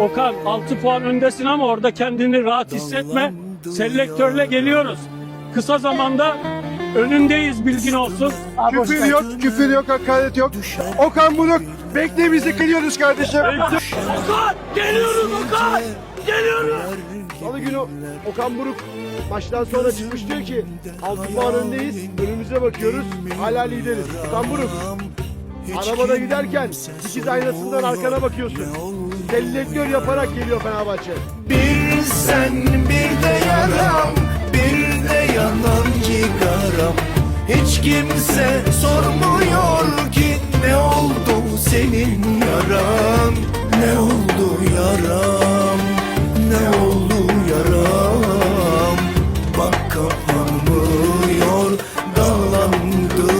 Okan 6 puan öndesin ama orada kendini rahat hissetme. Selektörle geliyoruz. Kısa zamanda önündeyiz bilgin olsun. Küfür yok, küfür yok, hakaret yok. Okan Buruk, bekle bizi kılıyoruz kardeşim. Okan! Geliyoruz Okan! Geliyoruz! Salı günü Okan Buruk maçtan sonra çıkmış diyor ki 6 puan öndeyiz, önümüze bakıyoruz, hala lideriz. Okan Buruk, arabada giderken dikiz aynasından arkana bakıyorsun selektör yaparak geliyor Fenerbahçe. Bir sen bir de yaram, bir de yanan cigaram. Hiç kimse sormuyor ki ne oldu senin yaram, ne oldu yaram, ne oldu yaram. Bak kapanmıyor, dallandı